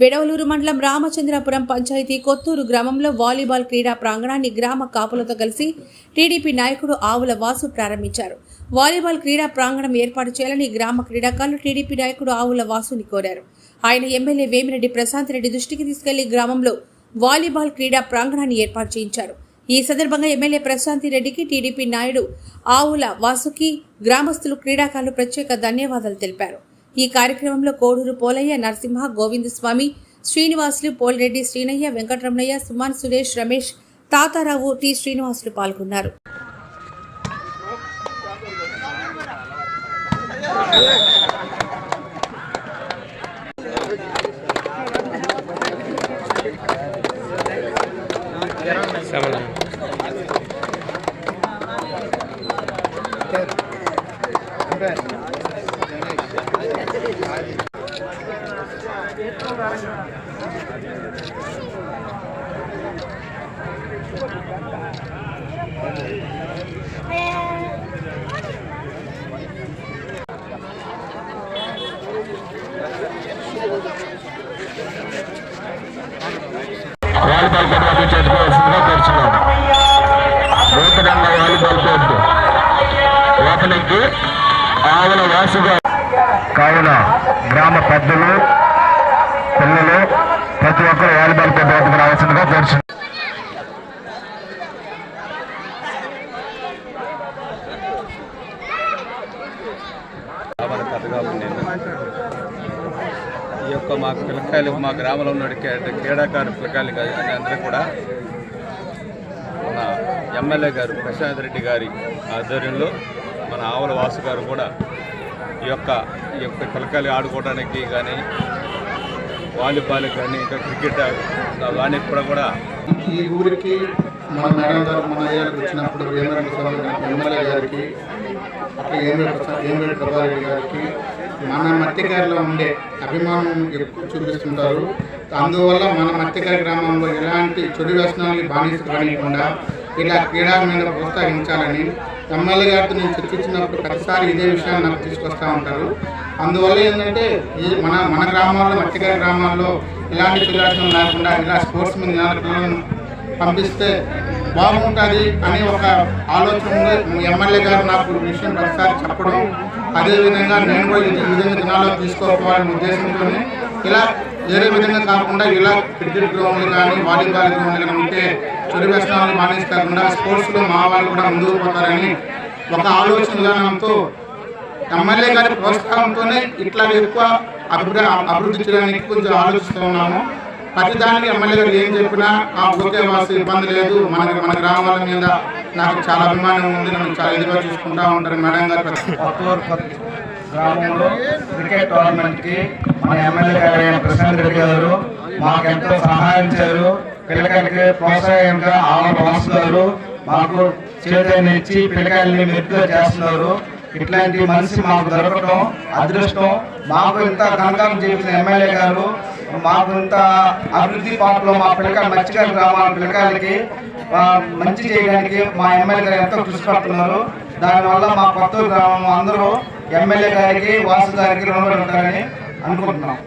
వెడవలూరు మండలం రామచంద్రపురం పంచాయతీ కొత్తూరు గ్రామంలో వాలీబాల్ క్రీడా ప్రాంగణాన్ని గ్రామ కాపులతో కలిసి టీడీపీ నాయకుడు ఆవుల వాసు ప్రారంభించారు. వాలీబాల్ క్రీడా ప్రాంగణం ఏర్పాటు చేయాలని గ్రామ క్రీడాకారులు టీడీపీ నాయకుడు ఆవుల వాసుని కోరారు. ఆయన ఎమ్మెల్యే వేమిరెడ్డి ప్రశాంత్ రెడ్డి దృష్టికి తీసుకెళ్ళి గ్రామంలో వాలీబాల్ క్రీడా ప్రాంగణాన్ని ఏర్పాటు చేయించారు. ఈ సందర్భంగా ఎమ్మెల్యే ప్రశాంతి రెడ్డికి టీడీపీ నాయుడు ఆవుల వాసుకి గ్రామస్తులు క్రీడాకారులు ప్రత్యేక ధన్యవాదాలు తెలిపారు. ఈ కార్యక్రమంలో కోడూరు పోలయ్య నరసింహ గోవిందస్వామి శ్రీనివాసులు పోలిరెడ్డి శ్రీనయ్య వెంకటరమణయ్య సుమాన్ సురేష్ రమేష్ తాతారావు టి. శ్రీనివాసులు పాల్గొన్నారు. వాలీబాల్ కోర్టు వద్ద కోరుచున్నాను నూతనంగా వాలీబాల్ కోర్టు లోపలికి ఆవుల వాసుగా కావున గ్రామ పెద్దలు పిల్లలు ప్రతి ఒక్కరు వాలీబాల్ కోర్టు రావాల్సిందిగా కోరుచున్నాం ఈ యొక్క మా పిల్లకాయలు మా గ్రామంలో ఉన్న క్రీడాకారు పిల్లకాయలు అందరూ కూడా మన ఎమ్మెల్యే గారు ప్రశాంత్ రెడ్డి గారి ఆధ్వర్యంలో మన ఆవుల వాసు గారు కూడా ఈ యొక్క ఈ యొక్క కలకాలి ఆడుకోవడానికి కానీ వాలీబాల్ కానీ ఇంకా క్రికెట్ దానికి కూడా కూడా ఈ ఊరికి మన మేడం గారు మన అయ్యాలకు వచ్చినప్పుడు వేమరెడ్డి స్వామి గారికి ఎమ్మెల్యే గారికి అట్లా ఏమిరెడ్డి ప్రభారెడ్డి గారికి మన మత్తికారిలో ఉండే అభిమానం ఎక్కువ చూపిస్తుంటారు. అందువల్ల మన మత్తికారి గ్రామంలో ఎలాంటి చెడు వ్యసనాలకి బానిస కానివ్వకుండా ఇలా క్రీడా మీద ప్రోత్సహించాలని ఎమ్మెల్యే గారితో నేను చర్చించినప్పుడు ప్రతిసారి ఇదే విషయాన్ని నాకు తీసుకొస్తూ ఉంటారు. అందువల్ల ఏంటంటే ఈ మన మన గ్రామాల్లో మత్తికారి గ్రామాల్లో ఇలాంటి పిల్లలు లేకుండా ఇలా స్పోర్ట్స్ మీద పిల్లలను పంపిస్తే బాగుంటుంది అని ఒక ఆలోచన ఎమ్మెల్యే గారు నాకు విషయం ప్రతిసారి చెప్పడం అదేవిధంగా నేను కూడా ఈ విధంగా దినాల్లో తీసుకోవాలనే ఉద్దేశంతో ఇలా వేరే విధంగా కాకుండా ఇలా క్రికెట్ గ్రౌండ్లు కానీ వాలీబాల్ గ్రౌండ్లు కానీ ఉంటే చెడు వ్యసనాలు మానేసి కాకుండా స్పోర్ట్స్లో మా వాళ్ళు కూడా ముందుకు పోతారని ఒక ఆలోచన విధానంతో ఎమ్మెల్యే గారి ప్రోత్సాహంతోనే ఇట్లా ఎక్కువ అభివృద్ధి అభివృద్ధి చేయడానికి కొంచెం ఆలోచిస్తూ ఉన్నాము. ప్రతిదానికి ఎమ్మెల్యే గారు ఏం చెప్పినా ఆ ఓకే వాసు ఇబ్బంది లేదు. మన మన గ్రామాల మీద నాకు చాలా అభిమానం ఉంది. నన్ను చాలా ఇదిగా చూసుకుంటా ఉంటారు. మేడం గారు గ్రామంలో క్రికెట్ టోర్నమెంట్కి మన ఎమ్మెల్యే గారు అయిన ప్రశాంత్ రెడ్డి గారు మాకు ఎంతో సహాయించారు పిల్లకాయలకి ప్రోత్సాహంగా ఆమె పంచుతారు మాకు చేతని ఇచ్చి పిల్లకాయల్ని మెరుగుగా చేస్తున్నారు. ఇట్లాంటి మనిషి మాకు దొరకడం అదృష్టం. మాకు ఇంత కనకాలం చేసిన ఎమ్మెల్యే గారు మాకు ఇంత అభివృద్ధి పాటలో మా పిల్లకాయలు మత్స్యకార గ్రామాల పిల్లకాయలకి మంచి చేయడానికి మా ఎమ్మెల్యే గారు ఎంతో కృషి పడుతున్నారు. దానివల్ల మా కొత్త గ్రామం అందరూ ఎమ్మెల్యే గారికి వాసు గారికి రుణపడి ఉంటారని అనుకుంటున్నాం.